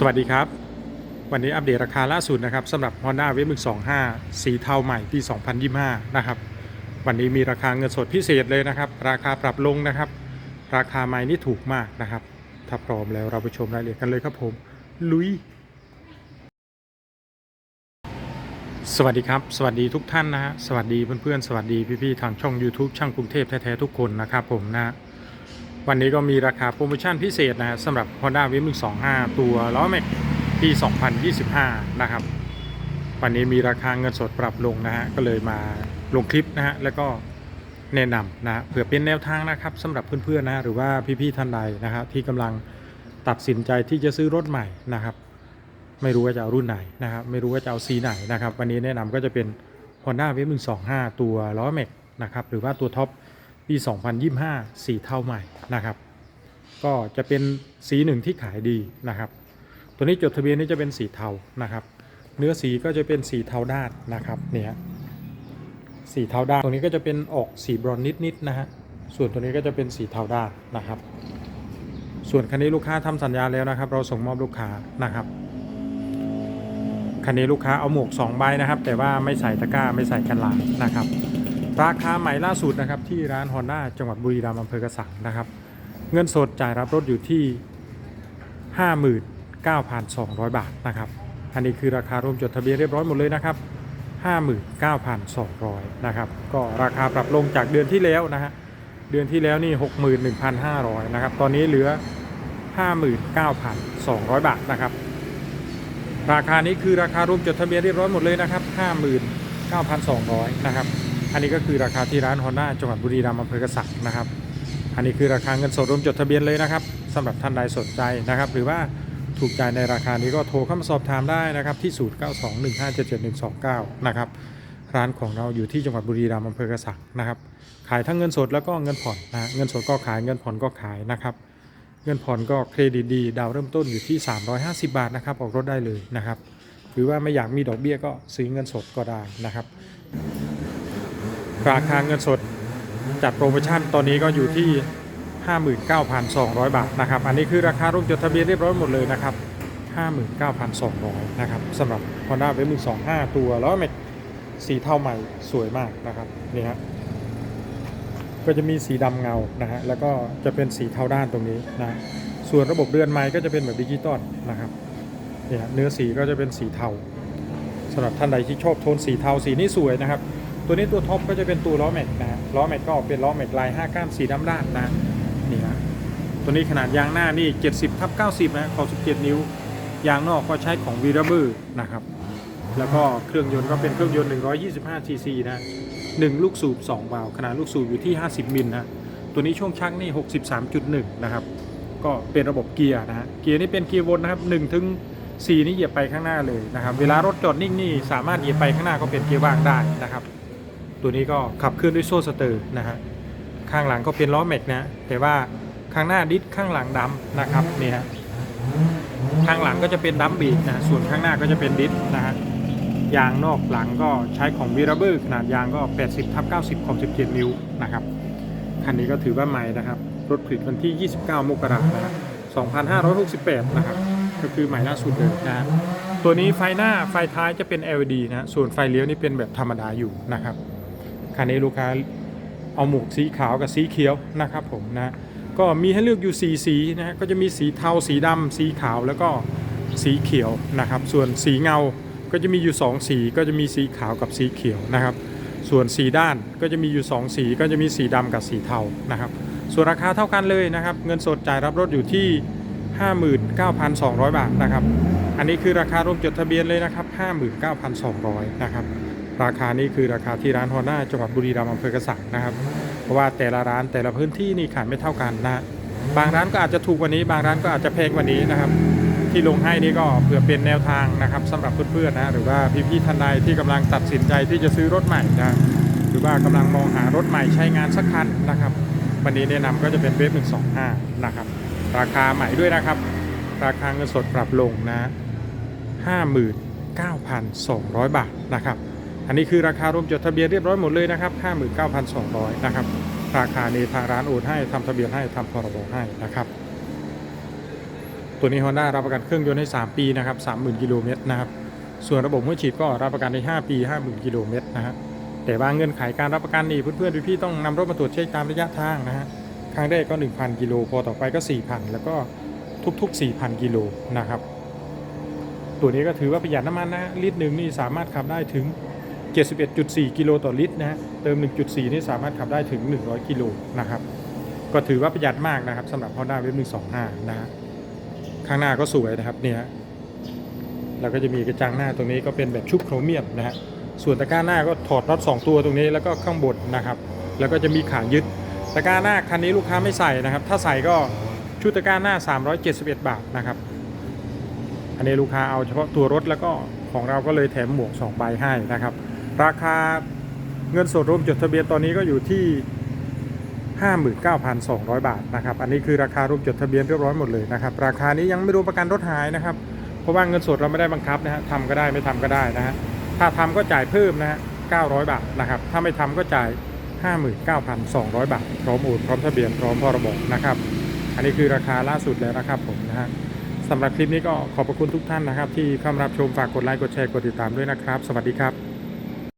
สวัสดีครับ วันนี้อัปเดตราคาล่าสุดนะครับสำหรับ Honda w a v 1 2 5 สีเทาใหม่ปี 2025 นะครับ วันนี้มีราคาเงินสดพิเศษเลยนะครับ ราคาปรับลงนะครับ ราคาใหม่นี่ถูกมากนะครับ ถ้าพร้อมแล้วเราไปชมรายละเอียดกันเลยครับผม ลุย สวัสดีครับ สวัสดีทุกท่านนะฮะสวัสดีเพื่อนๆ สวัสดีพี่ๆ ทางช่อง YouTube ช่างกรุงเทพแท้ๆทุกคนนะครับผมนะ วันนี้ก็มีราคาโปรโมชั่นพิเศษนะสำหรับ Honda w a v 125 ตัวล้อแม็กปี 2025 นะครับ วันนี้มีราคาเงินสดปรับลงนะฮะก็เลยมาลงคลิปนะฮะแล้วก็แนะนำนะเผื่อเป็นแนวทางนะครับสำหรับเพื่อนๆนะหรือว่าพี่ๆท่านใดนะครับที่กำลังตัดสินใจที่จะซื้อรถใหม่นะครับ ไม่รู้ว่าจะเอารุ่นไหนนะครับ ไม่รู้ว่าจะเอาสีไหนนะครับ วันนี้แนะนำก็จะเป็น Honda w a v 125 ตัวล้อแม็กนะครับหรือว่าตัวท็อป ปี 2025 สีเทาใหม่นะครับ ก็จะเป็นสีหนึ่งที่ขายดีนะครับ ตัวนี้จดทะเบียนนี่จะเป็นสีเทานะครับ เนื้อสีก็จะเป็นสีเทาด้านนะครับเนี่ยสีเทาด้านตรงนี้ก็จะเป็นออกสีบรอนนิดๆนะฮะส่วนตัวนี้ก็จะเป็นสีเทาด้านนะครับ ส่วนคันนี้ลูกค้าทำสัญญาแล้วนะครับ เราส่งมอบลูกค้านะครับคันนี้ลูกค้าเอาหมวก2ใบนะครับ แต่ว่าไม่ใส่ตะกร้าไม่ใส่กันลางนะครับ ราคาใหม่ล่าสุดนะครับที่ร้าน Honda จังหวัดบุรีรัมย์อำเภอกระสังนะครับ เงินสดจ่ายรับรถอยู่ที่ 59,200 บาทนะครับ อันนี้คือราคารวมจดทะเบียนเรียบร้อยหมดเลยนะครับ 59,200นะครับ ก็ราคาปรับลงจากเดือนที่แล้วนะฮะ เดือนที่แล้วนี่ 61,500นะครับ ตอนนี้เหลือ 59,200 บาทนะครับ ราคานี้คือราคารวมจดทะเบียนเรียบร้อยหมดเลยนะครับ 59,200นะครับ อันนี้ก็คือราคาที่ร้าน Honda จังหวัดบุรีรัมย์อำเภอกระสังนะครับ อันนี้คือราคาเงินสดรวมจดทะเบียนเลยนะครับสำหรับท่านใดสนใจนะครับ หรือว่าถูกใจในราคานี้ก็โทรเข้ามาสอบถามได้นะครับที่ 0921577129 นะครับร้านของเราอยู่ที่จังหวัดบุรีรัมย์อำเภอกระสังนะครับขายทั้งเงินสดแล้วก็เงินผ่อนนะเงินสดก็ขายเงินผ่อนก็ขายนะครับ เงินผ่อนก็เครดิตดี ดาวเริ่มต้นอยู่ที่ 350 บาทนะครับออกรถได้เลยนะครับ หรือว่าไม่อยากมีดอกเบี้ยก็ซื้อเงินสดก็ได้นะครับ ราคาเงินสดจัดโปรโมชั่นตอนนี้ก็อยู่ที่ 59,200 บาทนะครับ อันนี้คือราคาร่วมจดทะเบียนเรียบร้อยหมดเลยนะครับ 59,200 นะครับสำหรับ Honda w a v 125 ตัวแล้อแม็กสีเทาใหม่สวยมากนะครับนี่ฮะก็จะมีสีดำเงานะฮะแล้วก็จะเป็นสีเทาด้านตรงนี้นะส่วนระบบเรือนไม้ก็จะเป็นแบบดิจิตอลนะครับเนี่ยเนื้อสีก็จะเป็นสีเทาสำหรับท่านใดที่ชอบโทนสีเทาสีนี้สวยนะครับ ตัวนี้ตัวท็อปก็จะเป็นตัวล้อแม็กนะล้อแม็กก็เป็นล้อแม็กลาย5ก้านสีดำด้านนะนี่ฮะตัวนี้ขนาดยางหน้านี่ 70ทับ90 นะขอบ17 นิ้ว ยางนอกก็ใช้ของวีระเบอร์นะครับ แล้วก็เครื่องยนต์ก็เป็นเครื่องยนต์ 125 cc นะหนึ่งลูกสูบ2วาล์วขนาดลูกสูบอยู่ที่ 50 มิลนะตัวนี้ช่วงชักนี่ 63.1 นะครับ ก็เป็นระบบเกียร์นะฮะเกียร์นี่เป็นเกียร์วนนะครับ1ถึง4นี่เหยียบไปข้างหน้าเลยนะครับ เวลารถจอดนิ่งนี่สามารถเหยียบไปข้างหน้าก็เป็นเกียร์ว่างได้นะครับ ตัวนี้ก็ขับเคลื่อนด้วยโซ่สเตอร์นะฮะข้างหลังก็เป็นล้อแม็กนะแต่ว่าข้างหน้าดิสข้างหลังดำนะครับนี่ฮะข้างหลังก็จะเป็นดัมบีดนะส่วนข้างหน้าก็จะเป็นดิสนะฮะยางนอกหลังก็ใช้ของวีรเบอร์ขนาดยางก็ 80ทับ90ของ17 นิ้วนะครับคันนี้ก็ถือว่าใหม่นะครับรถผลิตวันที่ 29 มกราคมนะครับ2568 นะครับ ก็คือใหม่ล่าสุดเลยนะฮะตัวนี้ไฟหน้าไฟท้ายจะเป็น LED นะ ส่วนไฟเลี้ยวนี่เป็นแบบธรรมดาอยู่นะครับ คันนี้ลูกค้าเอาหมวกสีขาวกับสีเขียวนะครับผมนะก็มีให้เลือกอยู่สีสีนะก็จะมีสีเทาสีดำสีขาวแล้วก็สีเขียวนะครับ ส่วนสีเงาก็จะมีอยู่ 2 สีก็จะมีสีขาวกับสีเขียวนะครับ ส่วนสีด้านก็จะมีอยู่ 2 สีก็จะมีสีดำกับสีเทานะครับ ส่วนราคาเท่ากันเลยนะครับ เงินสดจ่ายรับรถอยู่ที่ 59,200 บาทนะครับ อันนี้คือราคารวมจดทะเบียนเลยนะครับ 59,200 นะครับ ราคานี้คือราคาที่ร้านฮอนด้าจังหวัดบุรีรัมย์อำเภอกระสังนะครับ เพราะว่าแต่ละร้านแต่ละพื้นที่นี่ขายไม่เท่ากันนะบางร้านก็อาจจะถูกกว่านี้ บางร้านก็อาจจะแพงกว่านี้นะครับ ที่ลงให้นี่ก็เพื่อเป็นแนวทางนะครับสำหรับเพื่อนๆนะหรือว่าพี่ๆท่านใดที่กำลังตัดสินใจที่จะซื้อรถใหม่นะหรือว่ากำลังมองหารถใหม่ใช้งานสักคันนะครับ วันนี้แนะนำก็จะเป็นเวฟ125นะครับราคาใหม่ด้วยนะครับ ราคาเงินสดปรับลงนะ 59,200 บาทนะครับ อันนี้คือราคารวมจดทะเบียนเรียบร้อยหมดเลยนะครับ 59,200 นะครับ ราคานี้ทางร้านโอนให้ทำทะเบียนให้ทำพรบให้นะครับ ตัวนี้ Honda รับประกันเครื่องยนต์ให้ 3 ปีนะครับ 30,000 กิโลเมตรนะครับ ส่วนระบบหัวฉีดก็รับประกันใน5ปี 50,000 กิโลเมตรนะฮะ แต่ว่าเงื่อนไขการรับประกันนี่เพื่อนๆพี่ๆต้องนำรถมาตรวจเช็คตามระยะทางนะฮะ ครั้งแรกก็ 1,000 กิโล พอต่อไปก็ 4,000 แล้วก็ทุกๆ 4,000 กิโลนะครับ ตัวนี้ก็ถือว่าประหยัดน้ำมันนะลิตรหนึ่งนี่สามารถขับได้ถึง 71.4 กิโลต่อลิตรนะฮะเติม 1.4 นี่สามารถขับได้ถึง 100 กิโลนะครับ ก็ถือว่าประหยัดมากนะครับสำหรับ Honda w a v 125 นะฮะข้างหน้าก็สวยนะครับเนี่ยแล้วก็จะมีกระจังหน้าตรงนี้ก็เป็นแบบชุบโครเมียมนะฮะส่วนตะกร้าหน้าก็ถอดน็อต2ตัวตรงนี้แล้วก็ข้างบนนะครับ แล้วก็จะมีขายึดตะกร้าหน้าคันนี้ลูกค้าไม่ใส่นะครับ ถ้าใส่ก็ชุดตะกร้าหน้า 371 บาทนะครับอันนี้ลูกค้าเอาเฉพาะตัวรถแล้วก็ของเราก็เลยแถมหมวก2ใบให้นะครับ ราคาเงินสดรวมจดทะเบียนตอนนี้ก็อยู่ที่ 59,200 บาทนะครับ อันนี้คือราคารวมจดทะเบียนเรียบร้อยหมดเลยนะครับ ราคานี้ยังไม่รวมประกันรถหายนะครับ เพราะว่าเงินสดเราไม่ได้บังคับนะฮะทำก็ได้ไม่ทำก็ได้นะฮะ ถ้าทำก็จ่ายเพิ่มนะฮะ 900 บาทนะครับ ถ้าไม่ทำก็จ่าย 59,200 บาท พร้อมโอนพร้อมทะเบียนพร้อมพรบนะครับ อันนี้คือราคาล่าสุดแล้วนะครับผมนะฮะสำหรับคลิปนี้ก็ขอบพระคุณทุกท่านนะครับ ที่เข้ามารับชมฝากกดไลค์กดแชร์กดติดตามด้วยนะครับ สวัสดีครับ